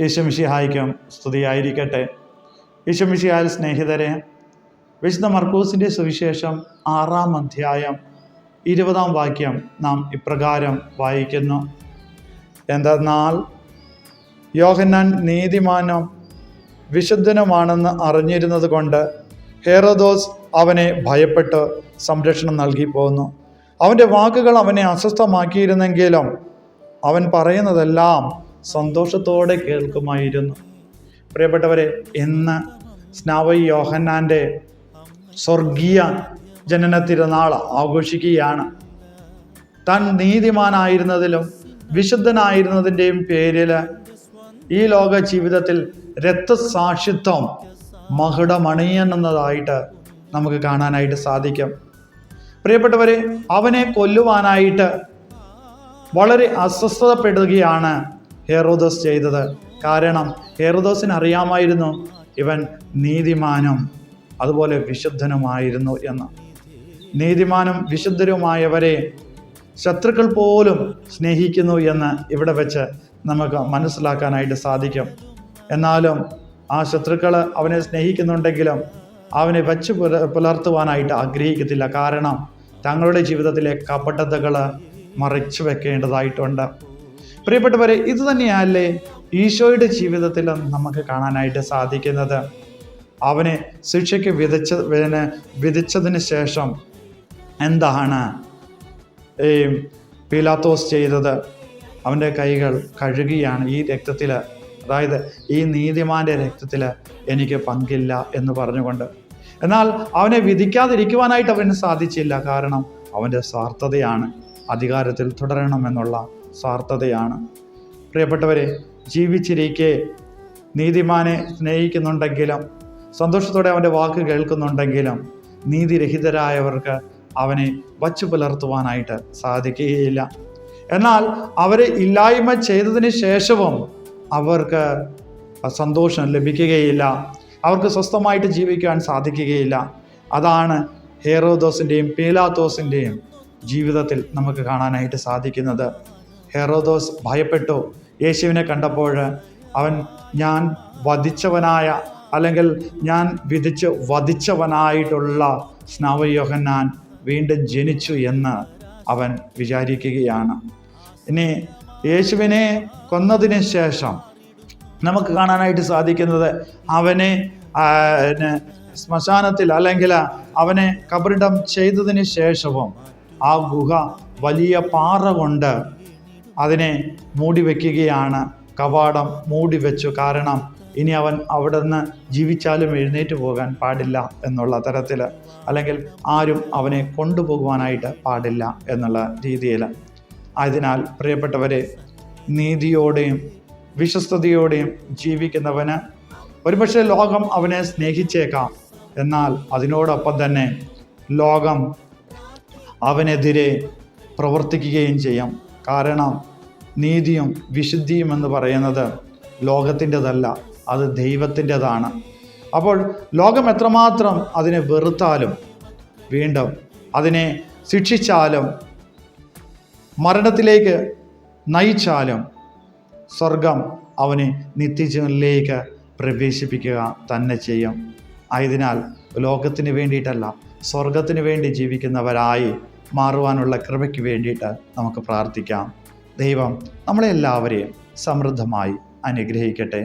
യേശുമിഷിഹായിക്കും സ്തുതിയായിരിക്കട്ടെ. യേശുമിഷിഹാൽ സ്നേഹിതരെ വിശുദ്ധ മർക്കൂസിന്റെ സുവിശേഷം ആറാം അധ്യായം ഇരുപതാം വാക്യം നാം ഇപ്രകാരം വായിക്കുന്നു. എന്തെന്നാൽ യോഹന്നാൻ നീതിമാനും വിശുദ്ധനുമാണെന്ന് അറിഞ്ഞിരുന്നത് കൊണ്ട് ഹേറോദോസ് അവനെ ഭയപ്പെട്ട് സംരക്ഷണം നൽകി പോന്നു. അവന്റെ വാക്കുകൾ അവനെ അസ്വസ്ഥമാക്കിയിരുന്നെങ്കിലും അവൻ പറയുന്നതെല്ലാം സന്തോഷത്തോടെ കേൾക്കുമായിരുന്നു. പ്രിയപ്പെട്ടവരെ ഇന്ന് സ്നാവൈ യോഹന്നാന്റെ സ്വർഗീയ ജനന തിരുനാൾ ആഘോഷിക്കുകയാണ്. താൻ നീതിമാനായിരുന്നതിലും വിശുദ്ധനായിരുന്നതിന്റെയും പേരിൽ ഈ ലോക ജീവിതത്തിൽ രക്തസാക്ഷിത്വം മഹുടമണിയെന്നതായിട്ട് നമുക്ക് കാണാനായിട്ട് സാധിക്കും. പ്രിയപ്പെട്ടവരെ അവനെ കൊല്ലുവാനായിട്ട് വളരെ അസ്വസ്ഥതപ്പെടുകയാണ് ഹെറോദോസ് ചെയ്തത്. കാരണം ഹെറോദോസിന് അറിയാമായിരുന്നു ഇവൻ നീതിമാനും അതുപോലെ വിശുദ്ധനുമായിരുന്നു എന്ന്. നീതിമാനും വിശുദ്ധരുമായവരെ ശത്രുക്കൾ പോലും സ്നേഹിക്കുന്നു എന്ന് ഇവിടെ വെച്ച് നമുക്ക് മനസ്സിലാക്കാനായിട്ട് സാധിക്കും. എന്നാലും ആ ശത്രുക്കൾ അവനെ സ്നേഹിക്കുന്നുണ്ടെങ്കിലും അവനെ വച്ച് പുല പുലർത്തുവാനായിട്ട് ആഗ്രഹിക്കത്തില്ല. കാരണം തങ്ങളുടെ ജീവിതത്തിലെ കപടതകൾ മറച്ചു വെക്കേണ്ടതായിട്ടുണ്ട്. പ്രിയപ്പെട്ടവരെ ഇത് തന്നെയല്ലേ ഈശോയുടെ ജീവിതത്തിൽ നമുക്ക് കാണാനായിട്ട് സാധിക്കുന്നത്. അവനെ ശിക്ഷയ്ക്ക് വിതച്ച വിതച്ചതിന് ശേഷം എന്താണ് ഈ പീലാത്തോസ് ചെയ്തത്? അവന്റെ കൈകൾ കഴുകിയാണ് ഈ രക്തത്തിൽ. അതായത് ഈ നീതിമാന്റെ രക്തത്തിൽ എനിക്ക് പങ്കില്ല എന്ന് പറഞ്ഞുകൊണ്ട്. എന്നാൽ അവനെ വിധിക്കാതിരിക്കുവാനായിട്ട് അവന് സാധിച്ചില്ല. കാരണം അവന്റെ സ്വാർത്ഥതയാണ് അധികാരത്തിൽ തുടരണമെന്നുള്ള സ്വാർത്ഥതയാണ് പ്രിയപ്പെട്ടവരെ ജീവിച്ചിരിക്കെ നീതിമാനെ സ്നേഹിക്കുന്നുണ്ടെങ്കിലും സന്തോഷത്തോടെ അവന്റെ വാക്ക് കേൾക്കുന്നുണ്ടെങ്കിലും നീതിരഹിതരായവർക്ക് അവനെ വച്ചു പുലർത്തുവാനായിട്ട് സാധിക്കുകയില്ല. എന്നാൽ അവരെ ഇല്ലായ്മ ചെയ്തതിന് ശേഷവും അവർക്ക് സന്തോഷം ലഭിക്കുകയില്ല. അവർക്ക് സ്വസ്ഥമായിട്ട് ജീവിക്കുവാൻ സാധിക്കുകയില്ല. അതാണ് ഹേറോദോസിന്റെയും പീലാത്തോസിന്റെയും ജീവിതത്തിൽ നമുക്ക് കാണാനായിട്ട് സാധിക്കുന്നത്. ഹെറോദോസ് ഭയപ്പെട്ടു. യേശുവിനെ കണ്ടപ്പോൾ അവൻ ഞാൻ വധിച്ചവനായ അല്ലെങ്കിൽ ഞാൻ വിധിച്ച് വധിച്ചവനായിട്ടുള്ള സ്നാവയോഹന്നാൻ വീണ്ടും ജനിച്ചു എന്ന് അവൻ വിചാരിക്കുകയാണ്. ഇനി യേശുവിനെ കൊന്നതിന് ശേഷം നമുക്ക് കാണാനായിട്ട് സാധിക്കുന്നത് അവനെ ശ്മശാനത്തിൽ അല്ലെങ്കിൽ അവനെ കബറിടം ചെയ്തതിന് ശേഷവും ആ ഗുഹ വലിയ പാറ കൊണ്ട് അതിനെ മൂടി വയ്ക്കുകയാണ് കവാടം മൂടി വെച്ചു കാരണം ഇനി അവൻ അവിടെ നിന്ന് ജീവിച്ചാലും എഴുന്നേറ്റ് പോകാൻ പാടില്ല എന്നുള്ള തരത്തിൽ. അല്ലെങ്കിൽ ആരും അവനെ കൊണ്ടുപോകുവാനായിട്ട് പാടില്ല എന്നുള്ള രീതിയിൽ. അതിനാൽ പ്രിയപ്പെട്ടവരെ നീതിയോടെയും വിശ്വസ്തയോടെയും ജീവിക്കുന്നവന് ഒരുപക്ഷെ ലോകം അവനെ സ്നേഹിച്ചേക്കാം. എന്നാൽ അതിനോടൊപ്പം തന്നെ ലോകം അവനെതിരെ പ്രവർത്തിക്കുകയും ചെയ്യും. കാരണം നീതിയും വിശുദ്ധിയും എന്ന് പറയുന്നത് ലോകത്തിന്റെതല്ല അത് ദൈവത്തിന്റെതാണ്. അപ്പോൾ ലോകം എത്രമാത്രം അതിനെ വെറുത്താലും വീണ്ടും അതിനെ ശിക്ഷിച്ചാലും മരണത്തിലേക്ക് നയിച്ചാലും സ്വർഗം അവനെ നിത്യജീവനിലേക്ക് പ്രവേശിപ്പിക്കുക തന്നെ ചെയ്യും. ആയതിനാൽ ലോകത്തിന് വേണ്ടിയിട്ടല്ല സ്വർഗത്തിന് വേണ്ടി ജീവിക്കുന്നവരായി മാറുവാനുള്ള കൃപയ്ക്ക് വേണ്ടിയിട്ട് നമുക്ക് പ്രാർത്ഥിക്കാം. ദൈവം നമ്മളെല്ലാവരെയും സമൃദ്ധമായി അനുഗ്രഹിക്കട്ടെ.